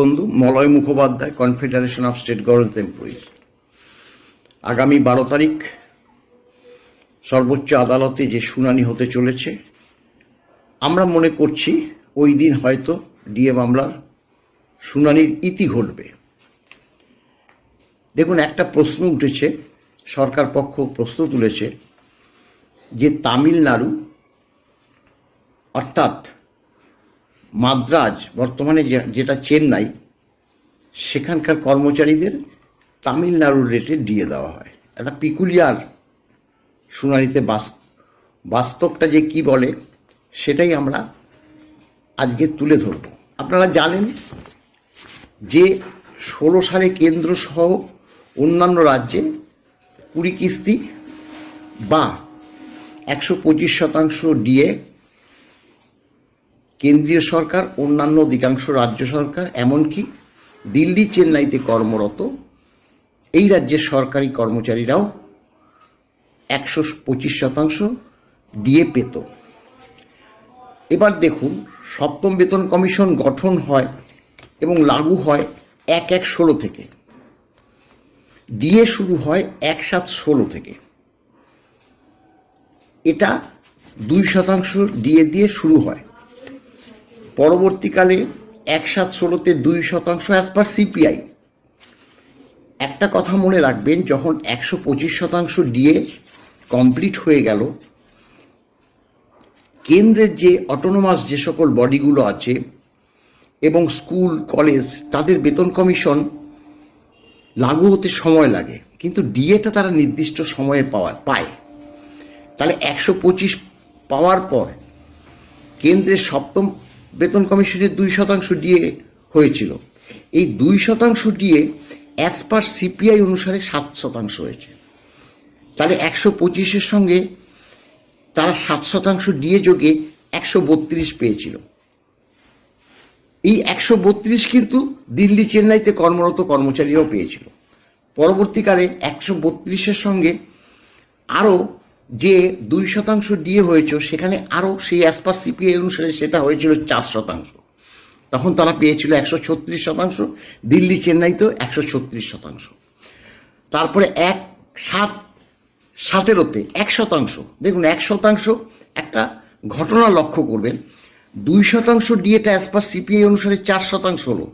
বন্ধু, Malay Mukhopadhyay confederation of state government employees আগামী বারো তারিখ সর্বোচ্চ আদালতে যে শুনানি হতে চলেছে, আমরা মনে করছি ওই দিন হয়তো ডিএ মামলার শুনানির ইতি ঘটবে। দেখুন, একটা প্রশ্ন উঠেছে, সরকার পক্ষ প্রশ্ন তুলেছে যে তামিলনাড়ু, অর্থাৎ মাদ্রাজ, বর্তমানে যেটা চেন্নাই, সেখানকার কর্মচারীদের তামিলনাড়ুর রেটে দিয়ে দেওয়া হয়। একটা পিকুলিয়ার শুনানিতে বাস- বাস্তবটা যে কি বলে, সেটাই আমরা আজকে তুলে ধরব। আপনারা জানেন যে ষোলো সালে কেন্দ্র সহ অন্যান্য রাজ্যে কুড়ি কিস্তি বা একশো পঁচিশ শতাংশ ডিএ কেন্দ্রীয় সরকার, অন্যান্য অধিকাংশ রাজ্য সরকার, এমনকি দিল্লি, চেন্নাইতে কর্মরত। এই রাজ্যের সরকারি কর্মচারীরাও একশো পঁচিশ শতাংশ দিয়ে পেত। এবার দেখুন, সপ্তম বেতন কমিশন গঠন হয় এবং লাগু হয় এক এক ষোলো থেকে। দিয়ে শুরু হয় এক সাত ষোলো থেকে। এটা দুই শতাংশ দিয়ে দিয়ে শুরু হয়। পরবর্তীকালে এক সাত ষোলোতে দুই শতাংশ অ্যাজ পার সিপিআই একটা কথা মনে রাখবেন, যখন একশো পঁচিশ শতাংশ ডিএ কমপ্লিট হয়ে গেল, কেন্দ্রের যে অটোনোমাস যে সকল বডিগুলো আছে, এবং স্কুল, কলেজ, তাদের বেতন কমিশন লাগু হতে সময় লাগে, কিন্তু ডিএটা তারা নির্দিষ্ট সময়ে পাওয়া, পায়। তাহলে একশো পঁচিশ পাওয়ার পর কেন্দ্রের সপ্তম বেতন কমিশনের দুই শতাংশ দিয়ে হয়েছিল। এই দুই শতাংশ দিয়ে অ্যাজ পার সিপিআই অনুসারে সাত শতাংশ হয়েছে। তাহলে একশো পঁচিশের সঙ্গে তারা সাত শতাংশ দিয়ে যোগে একশো বত্রিশ পেয়েছিল। এই একশো বত্রিশ কিন্তু দিল্লি চেন্নাইতে কর্মরত কর্মচারীরাও পেয়েছিল। পরবর্তীকালে একশো বত্রিশের সঙ্গে আরও যে দুই শতাংশ দিয়ে হয়েছে সেখানে আরও সেই অ্যাজ পার সিপিআই অনুসারে সেটা হয়েছিল চার শতাংশ। তখন তারা পেয়েছিল একশো ছত্রিশ শতাংশ, দিল্লি চেন্নাইতেও একশো ছত্রিশ শতাংশ। তারপরে এক সাত, সতেরোতে এক শতাংশ। দেখুন, এক শতাংশ একটা ঘটনা লক্ষ্য করবেন। দুই শতাংশ ডিএটা অ্যাজ পার সিপিআই অনুসারে চার শতাংশ হলো।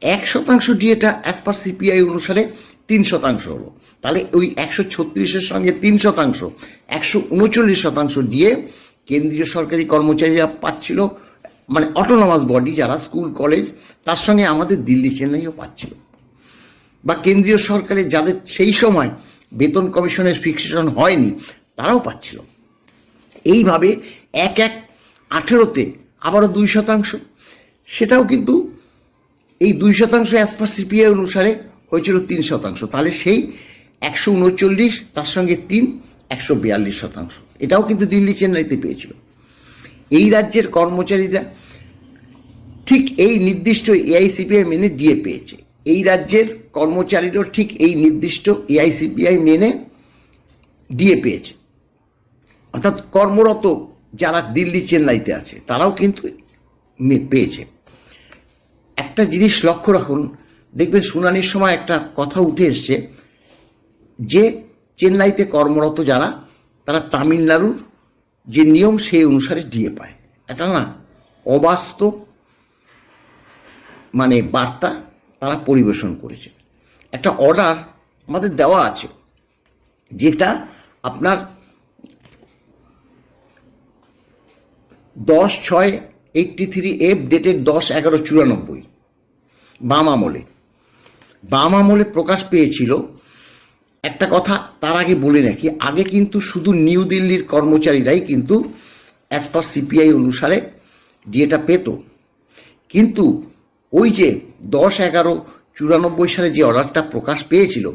এক শতাংশ ডিএটা অ্যাজ পার সিপিআই অনুসারে তিন শতাংশ হলো। তাহলে ওই একশো ছত্রিশের সঙ্গে তিন শতাংশ, একশো উনচল্লিশ শতাংশ দিয়ে কেন্দ্রীয় সরকারি কর্মচারীরা পাচ্ছিল মানে অটোনমাস বডি যারা স্কুল কলেজ তার সঙ্গে আমাদের দিল্লি চেন্নাইও পাচ্ছিল। বা কেন্দ্রীয় সরকারের যাদের সেই সময় বেতন কমিশনের ফিক্সেশন হয়নি, তারাও পাচ্ছিল। এইভাবে এক এক আঠেরোতে আবারও দুই শতাংশ। সেটাও কিন্তু এই দুই শতাংশ অ্যাজ পার সিপিআই অনুসারে হয়েছিল তিন শতাংশ। তাহলে সেই একশো উনচল্লিশ, তার সঙ্গে তিন একশো বিয়াল্লিশ শতাংশ। এটাও কিন্তু দিল্লি চেন্নাইতে পেয়েছিল। এই রাজ্যের কর্মচারীরা ঠিক এই নির্দিষ্ট এআইসিপিআই মেনে ডিএ পেয়েছে। এই রাজ্যের কর্মচারীরাও ঠিক এই নির্দিষ্ট এআইসিপিআই মেনে ডিএ পেয়েছে। অর্থাৎ কর্মরত যারা দিল্লি চেন্নাইতে আছে, তারাও কিন্তু পেয়েছে। একটা জিনিস লক্ষ্য রাখুন দেখবেন শুনানির সময় একটা কথা উঠে এসছে যে চেন্নাইতে কর্মরত যারা, তারা তামিলনাড়ুর যে নিয়ম সেই অনুসারে ডিএ পায়। এটা না অবাস্তব মানে বার্তা তারা পরিবেশন করেছে। একটা অর্ডার আমাদের দেওয়া আছে, যেটা আপনার দশ ছয় এইটটি থ্রি এফ ডেটের দশ এগারো চুরানব্বই, বাম আমলে। বাম আমলে প্রকাশ পেয়েছিল। একটা কথা তার আগে বলে রাখি, আগে কিন্তু শুধু নিউ দিল্লির কর্মচারীরাই কিন্তু অ্যাজ পার সিপিআই অনুসারে ডিএটা পেত। কিন্তু ওই যে দশ এগারো চুরানব্বই সালে যে অর্ডারটা প্রকাশ পেয়েছিল,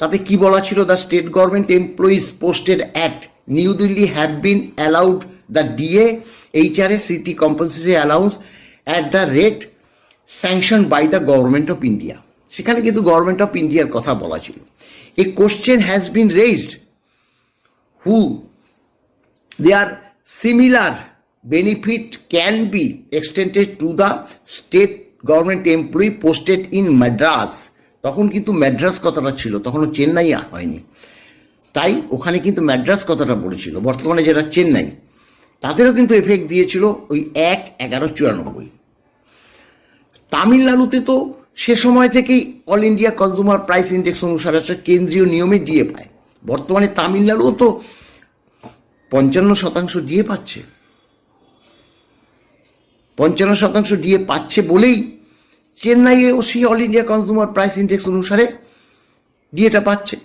তাতে কি বলা ছিল? The state government employees posted at new Delhi have been allowed the DA HRA city compensation allowance at the rate sanction by the government of India সেখানে কিন্তু গভর্নমেন্ট অফ ইন্ডিয়ার কথা বলা ছিল। A question has been raised who their similar benefit can be extended to the state government employee posted in Madras তখন কিন্তু ম্যাড্রাস কথাটা ছিল, তখনও চেন্নাই হয়নি। তাই ওখানে কিন্তু ম্যাড্রাস কথাটা পড়েছিল বর্তমানে যেটা চেন্নাই তাদেরও কিন্তু এফেক্ট দিয়েছিল ওই এক এগারো চুরানব্বই। তামিলনাড়ুতে তো সে সময় থেকেই all India consumer price index অনুসারে একটা কেন্দ্রীয় নিয়মে ডিএ পায়। বর্তমানে তামিলনাড়ুও তো পঞ্চান্ন শতাংশ ডিএ পাচ্ছে। পঞ্চান্ন শতাংশ ডিএ পাচ্ছে বলেই চেন্নাইয়েও সেই all India consumer price index অনুসারে ডিএটা পাচ্ছে।